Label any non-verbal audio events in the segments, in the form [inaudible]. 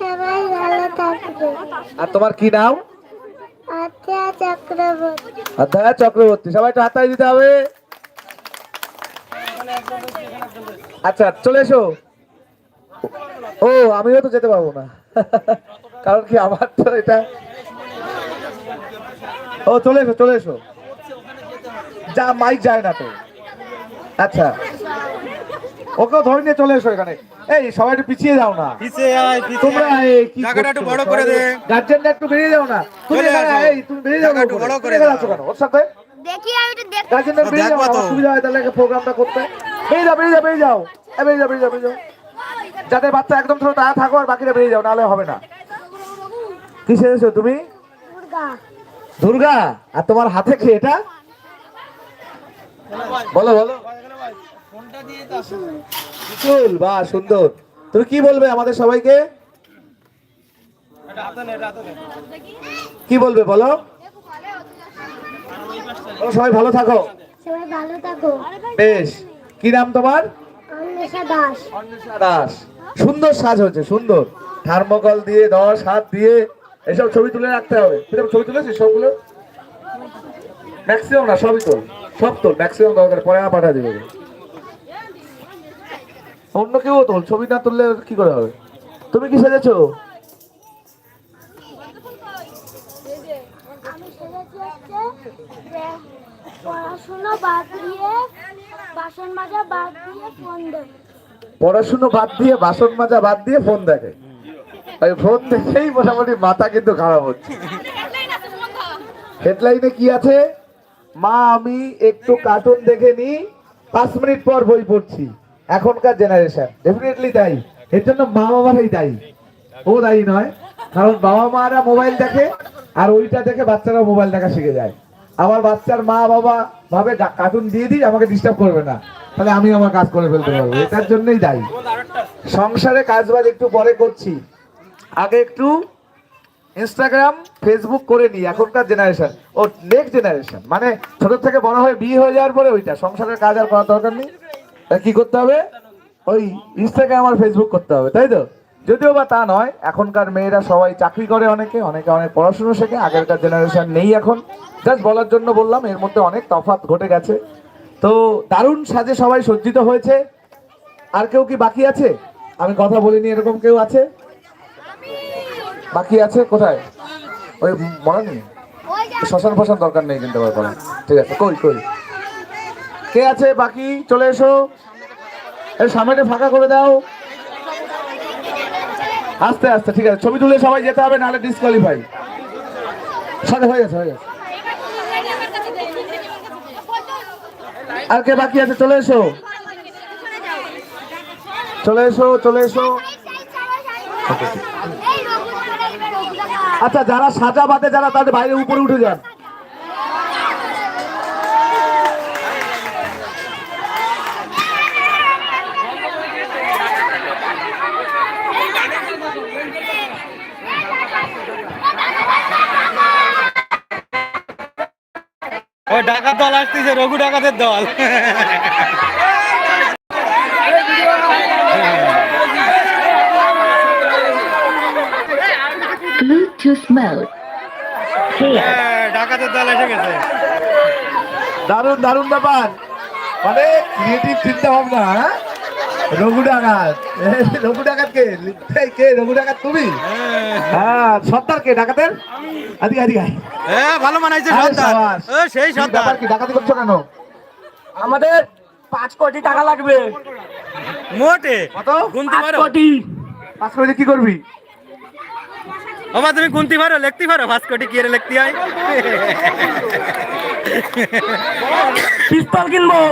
সবাই ভালো থাকবে আর তোমার কি নাম? আচ্ছা চক্রবর্তী। অধ্যায় চক্রবর্তী সবাই একটু হাতায় দিতে হবে। আচ্ছা চলে এসো। ও আমিও তো যেতে পারব না। কারণ কি আমার তো এটা ও চলে এসো চলে এসো। যা মাইক যায় না তো। আচ্ছা। ওকেও ধরে নিয়ে চলে এসো এখানে। এই সবাই একটু পিছিয়ে যাও না। পিছিয়ে আয় তোমরা এই কি জায়গাটা একটু বড় করে দে। গার্জেনরা একটু বেরিয়ে যাও না। তুমি এই তুমি বেরিয়ে যাও একটু বড় করে দাও। কেন? ওর সাথে? দেখি আমি তো দেখ গার্জেনরা বেরিয়ে যাও হয় তাহলে প্রোগ্রামটা করতে। বেরিয়ে যাও বেরিয়ে যাও বেরিয়ে যাও। বেরিয়ে যাও বেরিয়ে যাও বেরিয়ে যাও। যাদের বাচ্চা একদম ছোট তারা থাকো আর বাকিরা বেরিয়ে যাও নাহলে হবে না। কি সেরেছো তুমি? দুর্গা। দুর্গা? আর তোমার হাতে কি এটা? বলো বলো। বিপুল বা সুন্দর। তুমি কি বলবে আমাদের সবাইকে? কি বলবে বলো? সবাই ভালো থাকো। সবাই ভালো থাকো। বেশ। কি নাম তোমার? দাস। দাস। সুন্দর সাজ হচ্ছে সুন্দর। থার্মোকল দিয়ে দশ হাত দিয়ে এসব ছবি তুলে রাখতে হবে। কীরকম ছবি তুলেছিস সবগুলো? ম্যাক্সিমাম না সবই তোল সব তোল ম্যাক্সিমাম দরকার। পরে পাঠা দেবে। অন্য কেউ তোল ছবি না তুললে কি করে হবে? তুমি কি সেজেছো? পড়াশুনো বাদ দিয়ে বাসন মাজা বাদ দিয়ে ফোন দেব পড়াশুনো বাদ দিয়ে বাসন মাজা বাদ দিয়ে ফোন দেখে। ওই ফোন দেখেই মোটামুটি মাথা কিন্তু খারাপ হচ্ছে। হেডলাইনে কি আছে? মা আমি একটু কার্টুন দেখে নি পাঁচ মিনিট পর বই পড়ছি। এখনকার জেনারেশন ডেফিনেটলি তাই এর জন্য মা বাবারাই দায়ী। ও দায়ী নয়, কারণ বাবা মারা মোবাইল দেখে, আর ওইটা দেখে বাচ্চারা মোবাইল দেখা শিখে যায়। আবার বাচ্চার মা বাবা ভাবে কার্টুন দিয়ে দিই, আমাকে ডিস্টার্ব করবে না। তাহলে আমি আমার কাজ করে ফেলতে পারব। এটার জন্যই দায়ী। সংসারে কাজ বাজ একটু পরে করছি। আগে একটু ইনস্টাগ্রাম ফেসবুক করে নি এখনকার জেনারেশন ও নেক্সট জেনারেশন মানে ছোট থেকে বড় হয়ে বিয়ে হয়ে যাওয়ার পরে ওইটা। সংসারের কাজ আর করার দরকার নেই। তা কি করতে হবে? ওই ইনস্টাগ্রাম আর ফেসবুক করতে হবে, তাই তো? যদিও বা তা নয়, এখনকার মেয়েরা সবাই চাকরি করে অনেকে অনেকে অনেক পড়াশুনো শেখে, আগেরকার জেনারেশন নেই এখন। জাস্ট বলার জন্য বললাম, এর মধ্যে অনেক তফাৎ ঘটে গেছে। তো দারুণ সাজে সবাই সজ্জিত হয়েছে। আর কেউ কি বাকি আছে? আমি কথা বলিনি, এরকম কেউ আছে? বাকি আছে কোথায়? ওই মনে নেই শ্মশান ফশান দরকার নেই কিন্তু ঠিক আছে, কই কই? কে আছে বাকি? চলে এসো। সামনেটা ফাঁকা করে দাও। আস্তে আস্তে ঠিক আছে। ছবি তুলে সবাই যেতে হবে নাহলে ডিসকোয়ালিফাই সাথে হয়ে গেছে হয়ে গেছে। আর কে বাকি আছে? চলে এসো। চলে এসো চলে এসো। আচ্ছা যারা সাজা বাদে যারা তাদের বাইরে উপরে উঠে যান। ওই ডাকাত দল আসতেছে রঘু ডাকাতের দল Bluetooth mode. হ্যাঁ, ডাকাতের দল এসে গেছে দারুণ দারুণ ব্যাপার মানে ক্রিয়েটিভ চিন্তা ভাবনা হ্যাঁ? রঘু ডাকাত। রঘু ডাকাত কে? কে রঘু ডাকাত তুমি? হ্যাঁ সর্দার কে ডাকাতের? আদিকে আদিকে আয়। হ্যাঁ ভালো মানাইছে সর্দার। সেই সর্দার কি ডাকাতি করছ কেন? আমাদের পাঁচ কোটি টাকা লাগবে। মোটে। কত? গুনতি পারো কোটি। পাঁচ করে কি করবি? বাবা তুমি গুনতি পারো লিখতে পারো পাঁচ কোটি কি রে লিখতে হয়? পিস্তল কিনবো।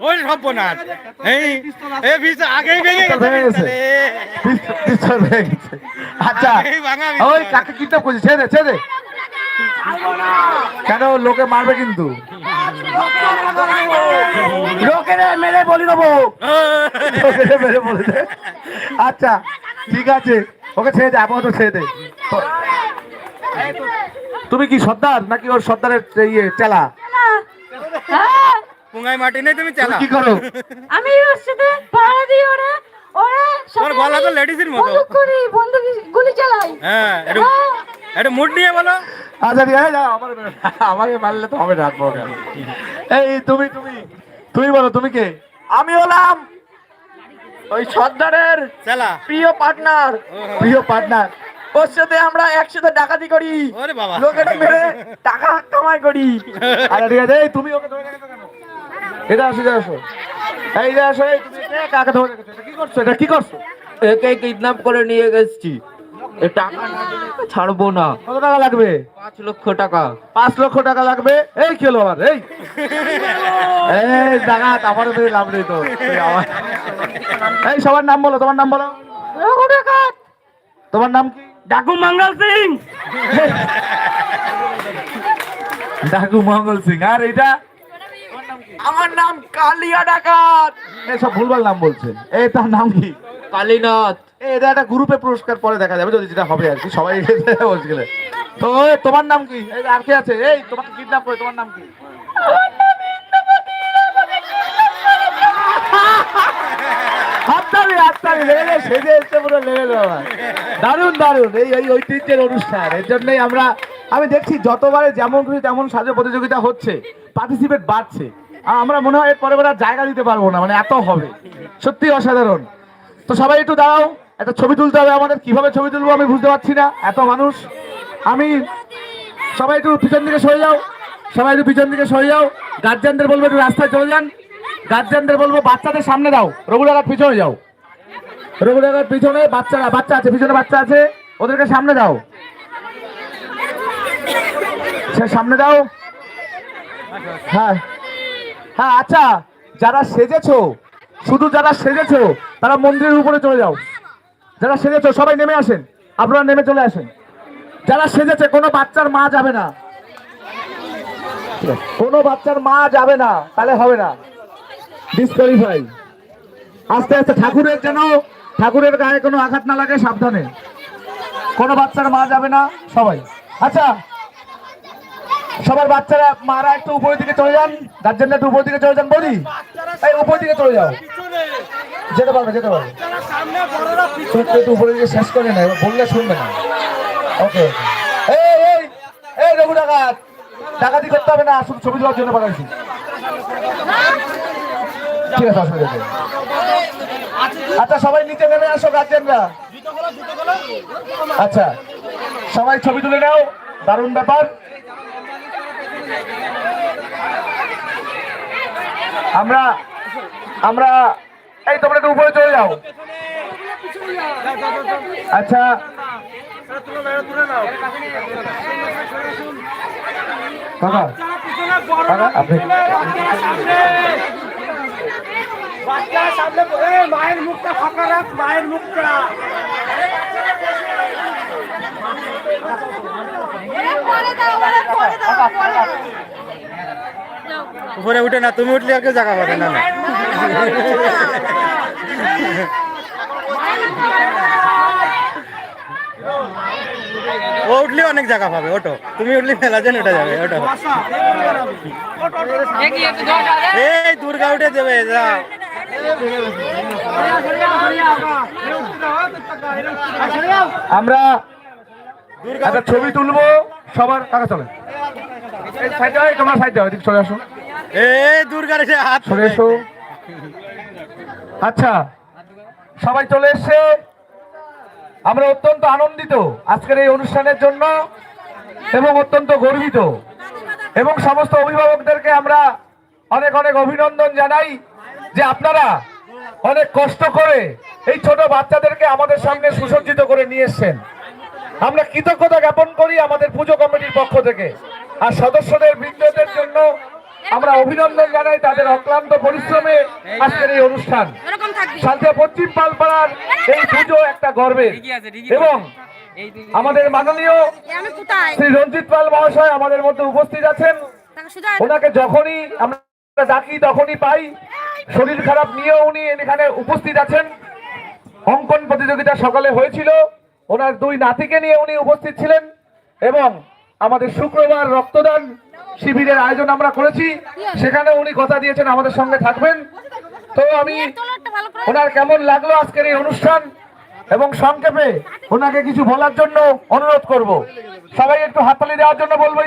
ওই সর্বনাশ। এই বীজ আগেই ভেঙে গেছে ভেঙে। পিস্তল- হয়ে গেছে। আচ্ছা ওই কাকে কিডন্যাপ করছিস ছেড়ে দে, ছেড়ে দে। কেন লোকে মারবে কিন্তু? লোকের মেরে বলি দেবো। লোকে মেরে বলে দে। আচ্ছা ঠিক আছে। ওকে ছেড়ে দে আপাতত ছেড়ে দে। তুমি কি সর্দার নাকি ওর সর্দারের ইয়ে চেলা? পুঙ্গাই মাটি নেই তুমি চালা কি করো? আমি ওর সাথে পাড়া দিই ওরা ওরে তোমার গলা তো লেডিসের মতো। বন্দুক করি বন্দুক গুলি চালাই। হ্যাঁ একটু একটু মুড নিয়ে বলো। আচ্ছা ঠিক আছে যাও, আমার আমাকে মারলে তো হবে না এই তুমি তুমি তুমি বলো তুমি কে? আমি হলাম ওই সর্দারের চালা। প্রিয় পার্টনার প্রিয় পার্টনার ওর সাথে আমরা একসাথে ডাকাতি করি। ওরে মেরে টাকা কামাই করি। [laughs] আচ্ছা ঠিক আছে তুমি ওকে ধরে এটা আসো এটা আসো। এই যে আসো এই তুমি কে কাকে ধরে রেখেছো? এটা কি করছ? এটা কি করছ? একে কিডন্যাপ করে নিয়ে গেছি। টাকা ছাড়বো না। কত টাকা লাগবে? পাঁচ লক্ষ টাকা। পাঁচ লক্ষ টাকা লাগবে? এই কি হলো আবার এই। এই জাগাত আমার বেশি লাভ নেই তো। এই সবার নাম বলো তোমার নাম বলো। তোমার নাম কি? ডাকু মঙ্গল সিং। ডাকু মঙ্গল সিং। আর এটা আমার নাম কালিয়া ডাকাত। এই সব ভুলভাল নাম বলছে এই তার নাম কি? কালীনাথ। এই এটা একটা গ্রুপে পুরস্কার পরে দেখা যাবে যদি যেটা হবে আর কি। সবাই বলছে গেলে তো তোমার নাম কি? এই আর কে আছে? এই তোমাকে কিডন্যাপ করে তোমার নাম কি? এই এই ঐতিহ্যের অনুষ্ঠান। এর জন্যই আমরা আমি দেখছি যতবারে যেমন খুশি তেমন সাজে প্রতিযোগিতা হচ্ছে। পার্টিসিপেট বাড়ছে। আমরা মনে হয় পরে আর জায়গা দিতে পারব না মানে এত হবে। সত্যি অসাধারণ। তো সবাই একটু দাঁড়াও, একটা ছবি তুলতে হবে আমাদের। কীভাবে ছবি তুলবো আমি বুঝতে পারছি না, এত মানুষ। আমি সবাই একটু পিছন দিকে সরে যাও, সবাই একটু পিছন দিকে সরে যাও। গার্জিয়ানদের বলব একটু রাস্তায় চলে যান। গার্জিয়ানদের বলব বাচ্চাদের সামনে দাও রঘুরাঘাট পিছনে যাও। রঘুরাঘাট পিছনে বাচ্চারা, বাচ্চা আছে, পিছনে বাচ্চা আছে, ওদেরকে সামনে দাও। সে সামনে দাও। হ্যাঁ। হ্যাঁ আচ্ছা যারা সেজেছো, শুধু যারা সেজেছো, তারা মন্দিরের উপরে চলে যাও। যারা সেজেছো, সবাই নেমে আসেন। আপনারা নেমে চলে আসেন। যারা সেজেছে, কোনো বাচ্চার মা যাবে না। কোনো বাচ্চার মা যাবে না, তাহলে হবে না। ডিসকোয়ালিফাই আস্তে আস্তে, ঠাকুরের যেন, ঠাকুরের গায়ে কোনো আঘাত না লাগে, সাবধানে। কোনো বাচ্চার মা যাবে না, সবাই। আচ্ছা সবার বাচ্চারা, মারা একটু উপরের দিকে চলে যান, গার্জেনরা একটু উপরের দিকে চলে যান বলি এই, উপরের দিকে চলে যাও। যেতে পারবে যেতে পারবে। একটু উপরের দিকে শেষ করে নেয় বললে শুনবে না। ওকে। এই এই এই, রঘু ডাকাত। ডাকাতি করতে হবে না শুধু ছবি তোলার জন্য পাঠাইছি। ঠিক আছে অসুবিধা আচ্ছা সবাই নিচে নেমে আসো, গার্জেনরা। আচ্ছা সবাই ছবি তুলে নাও। দারুণ ব্যাপার। আমরা আমরা, এই তোমরা একটু উপরে চলে যাও। আচ্ছা। আপনি মায়ের মুখটা ফাঁকা মায়ের মুখটা। উপরে উঠে না তুমি উঠলে আর কেউ জায়গা পাবে না ও উঠলে অনেক জায়গা পাবে ওটো তুমি উঠলে মেলা যেন উঠে যাবে ওটো এই দুর্গা উঠে দেবে যা আমরা একটা ছবি তুলবো। সবার কাকা চলে। সাইডে হয় তোমরা সাইডে হয় চলে আসো। এই দুর্গার হাত চলে এসো। আচ্ছা সবাই চলে এসছে। আমরা অত্যন্ত আনন্দিত আজকের এই অনুষ্ঠানের জন্য এবং অত্যন্ত গর্বিত। এবং সমস্ত অভিভাবকদেরকে আমরা অনেক অনেক অভিনন্দন জানাই যে আপনারা অনেক কষ্ট করে এই ছোট বাচ্চাদেরকে আমাদের সামনে সুসজ্জিত করে নিয়ে এসছেন। আমরা কৃতজ্ঞতা জ্ঞাপন করি আমাদের পুজো কমিটির পক্ষ থেকে। আর সদস্যদের বৃন্দদের জন্য আমরা অভিনন্দন জানাই তাদের অক্লান্ত পরিশ্রমে আজকের এই অনুষ্ঠান। সালথিয়া পশ্চিম পালপাড়ার এই পুজো একটা গর্বের। এবং আমাদের মাননীয় শ্রী রঞ্জিত পাল মহাশয় আমাদের মধ্যে উপস্থিত আছেন। ওনাকে যখনই আমরা ডাকি তখনই পাই। শরীর খারাপ নিয়েও উনি এখানে উপস্থিত আছেন। অঙ্কন প্রতিযোগিতা সকালে হয়েছিল। ওনার দুই নাতিকে নিয়ে উনি উপস্থিত ছিলেন এবং আমাদের শুক্রবার রক্তদান শিবিরের আয়োজন আমরা করেছি। সেখানে উনি কথা দিয়েছেন, আমাদের সঙ্গে থাকবেন। তো আমি ওনার কেমন লাগল আজকের এই অনুষ্ঠান? এবং সংক্ষেপে ওনাকে কিছু বলার জন্য অনুরোধ করব। সবাই একটু হাততালি দেওয়ার জন্য বলব।